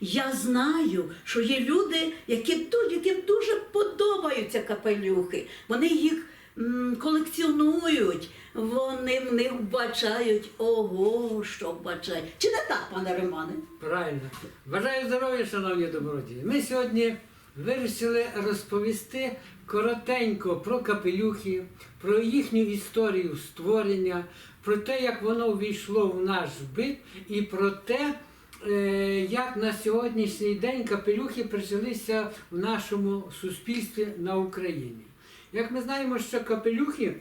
Я знаю, що є люди, які яким дуже подобаються капелюхи. Вони їх колекціонують, вони в них вбачають ого, що вбачають. Чи не так, пане Романе? Правильно. Бажаю здоров'я, шановні добродії. Ми сьогодні вирішили розповісти коротенько про капелюхи, про їхню історію створення, про те, як воно ввійшло в наш бит, і про те, як на сьогоднішній день капелюхи прижилися в нашому суспільстві на Україні. Як ми знаємо, що капелюхи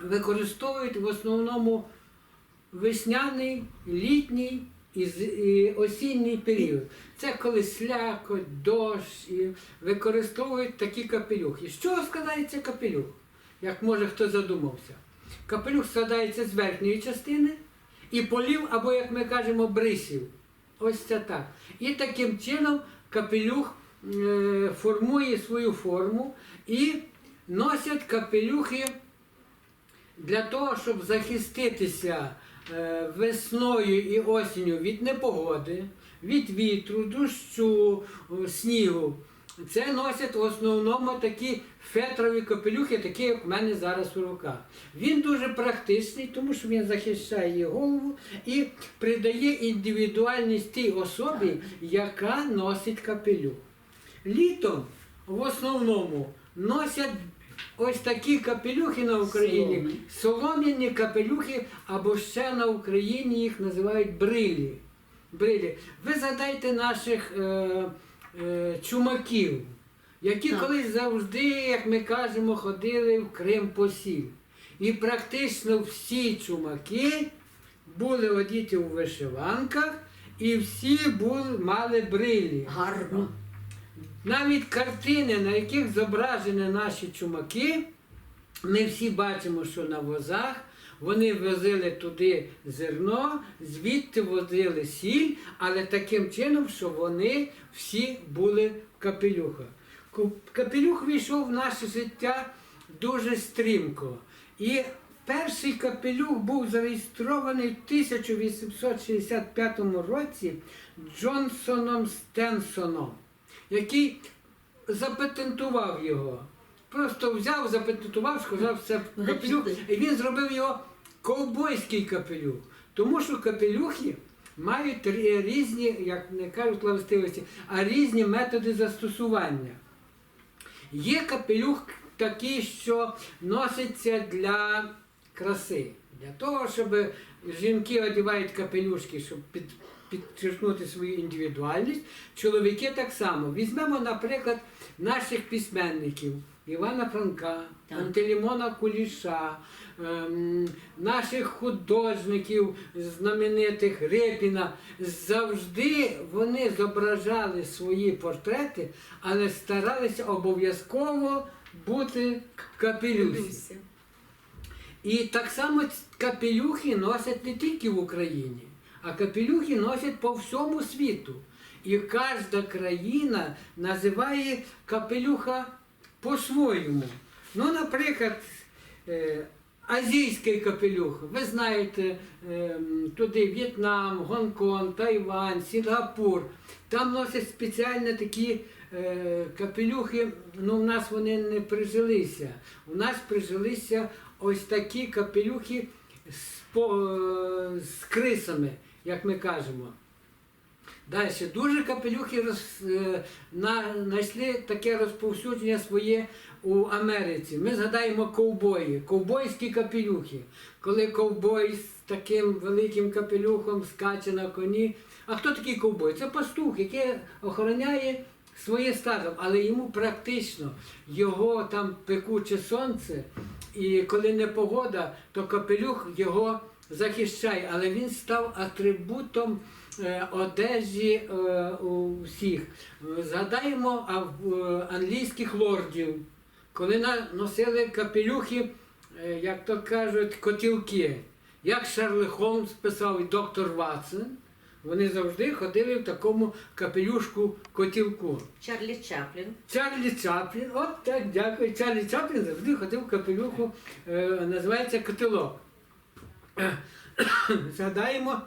використовують в основному весняний, літній і, осінній період. Це коли слякоть, дощ і використовують такі капелюхи. З чого складається капелюх? Як може хто задумався? Капелюх складається з верхньої частини і полів, або, як ми кажемо, брисів. Ось це так. І таким чином капелюх е, формує свою форму і носять капелюхи для того, щоб захиститися е, весною і осінню від непогоди, від вітру, дощу, е, снігу. Це носять в основному такі фетрові капелюхи, такі, як в мене зараз у руках. Він дуже практичний, тому що він захищає її голову і придає індивідуальність тій особі, яка носить капелюх. Літом в основному носять ось такі капелюхи на Україні, солом'яні капелюхи, або ще на Україні їх називають брилі. брилі. Ви згадайте наших е, е, чумаків, які Так. колись завжди, як ми кажемо, ходили в Крим по сіль. І практично всі чумаки були одіті у вишиванках, і всі були, мали брилі. Гарно. Навіть картини, на яких зображені наші чумаки, ми всі бачимо, що на возах вони возили туди зерно, звідти возили сіль, але таким чином, що вони всі були в капелюхах. Капелюх війшов в наше життя дуже стрімко. І перший капелюх був зареєстрований в 1865 році Джонсоном Стенсоном який запатентував його. Просто взяв, запатентував, сказав, це капелюх, і він зробив його ковбойський капелюх. Тому що капелюхи мають різні, як не кажуть властивості, а різні методи застосування. Є капелюх такий, що носиться для краси, для того, щоб жінки одягають капелюшки, щоб під, підчеркнути свою індивідуальність. Чоловіки так само. Візьмемо, наприклад, наших письменників. Івана Франка. Антелімона Куліша, ем, наших художників знаменитих Репіна. Завжди вони зображали свої портрети, але старалися обов'язково бути в капелюсі. І так само капелюхи носять не тільки в Україні, а капелюхи носять по всьому світу. І кожна країна називає капелюха по-своєму. Ну, наприклад, е, азійський капелюх. Ви знаєте, ем, туди В'єтнам, Гонконг, Тайвань, Сінгапур. Там носять спеціально такі е, капелюхи, ну в нас вони не прижилися. У нас прижилися ось такі капелюхи е, з крисами, як ми кажемо. Далі дуже капелюхи роз, е, на, знайшли таке розповсюдження своє у Америці. Ми згадаємо ковбої, ковбойські капелюхи. Коли ковбой з таким великим капелюхом скаче на коні. А хто такий ковбой? Це пастух, який охороняє своє стадо, але йому практично його там пекуче сонце, і коли не погода, то капелюх його захищає, але він став атрибутом е, одежі е, у всіх. Е, Згадаємо е, англійських лордів, коли носили капелюхи, як то кажуть, котілки. Як Шерлі Холмс писав і доктор Ватсон, вони завжди ходили в такому капелюшку котілку. Чарлі Чаплін. Чарлі Чаплін, от так, дякую. Чарлі Чаплін завжди ходив в капелюху, називається котелок. Згадаємо,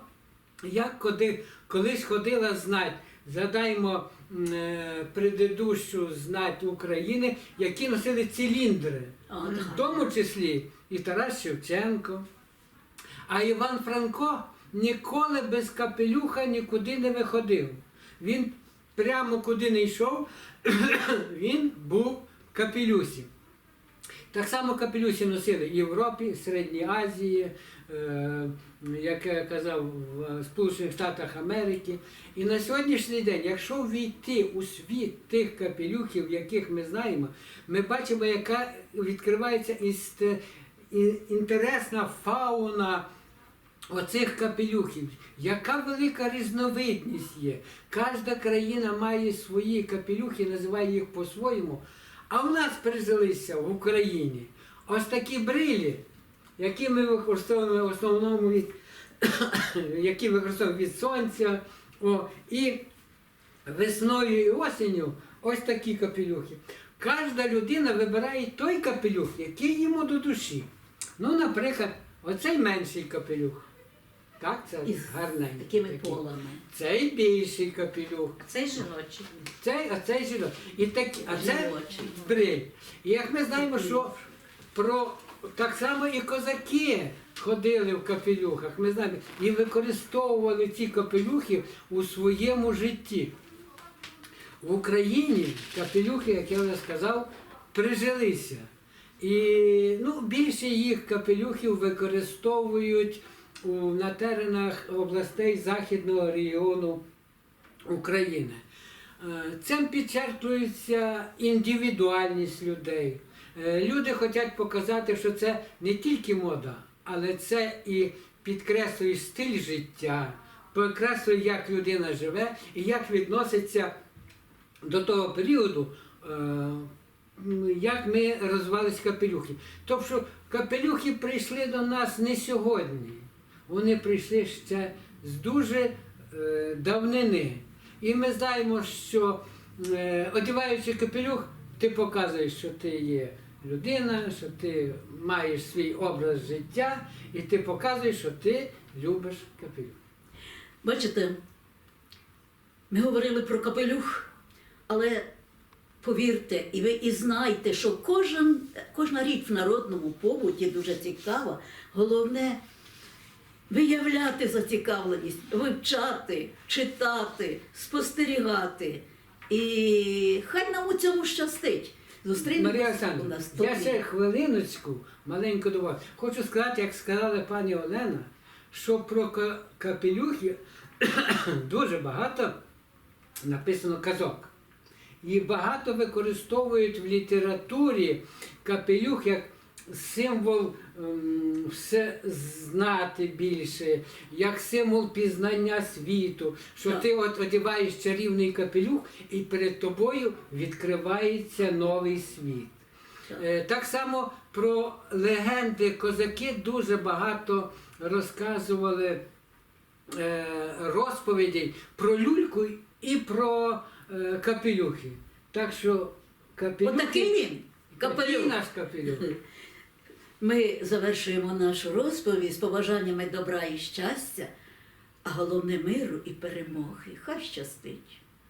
як коли, колись ходила знать Згадаймо е, предыдущу знать України, які носили циліндри, О, в тому числі і Тарас Шевченко. А Іван Франко ніколи без капелюха нікуди не виходив. Він прямо куди не йшов, він був в капелюсі. Так само капелюсі носили в Європі, Середній Азії, як я казав, в Сполучених Штатах Америки. І на сьогоднішній день, якщо війти у світ тих капелюхів, яких ми знаємо, ми бачимо, яка відкривається іст- інтересна фауна оцих капелюхів. Яка велика різновидність є. Кожна країна має свої капелюхи, називає їх по-своєму. А в нас прижилися в Україні ось такі брилі, які ми використовуємо в основному від, які використовуємо від сонця. О, і весною і осінню ось такі капелюхи. Кожна людина вибирає той капелюх, який йому до душі. Ну, наприклад, оцей менший капелюх. Так, це Із гарненький. такими такий. полами. Цей більший капелюх. А Цей жіночий. Цей, а цей жінок. І такі, а це бриль. І як ми знаємо, що про так само і козаки ходили в капелюхах, ми знаємо, і використовували ці капелюхи у своєму житті. В Україні капелюхи, як я вже сказав, прижилися. І ну, більше їх капелюхів використовують у, на теренах областей Західного регіону України. Е, Цим підчеркується індивідуальність людей. Е, Люди хочуть показати, що це не тільки мода, але це і підкреслює стиль життя, підкреслює, як людина живе і як відноситься до того періоду, е, як ми розвивалися капелюхи. Тобто капелюхи прийшли до нас не сьогодні. Вони прийшли ще з дуже е, давнини. І ми знаємо, що одягаючи капелюх, ти показуєш, що ти є людина, що ти маєш свій образ життя, і ти показуєш, що ти любиш капелюх. Бачите, ми говорили про капелюх, але повірте, і ви і знайте, що кожен, кожна річ в народному побуті дуже цікава. Головне виявляти зацікавленість, вивчати, читати, спостерігати. І хай нам у цьому щастить. Марія Зустрінемося у я ще хвилиночку маленьку до вас. Хочу сказати, як сказала пані Олена, що про ка- капелюхи дуже багато написано казок. І багато використовують в літературі капелюх як символ ем, все знати більше, як символ пізнання світу, що ти от одягаєш чарівний капелюх і перед тобою відкривається новий світ. Так. Е, само про легенди козаки дуже багато розказували е, розповідей про люльку і про е, капелюхи. Так що капелюхи... Отакий він, Такий капелюх. наш капелюх. Ми завершуємо нашу розповідь з побажаннями добра і щастя, а головне миру і перемоги. Хай щастить.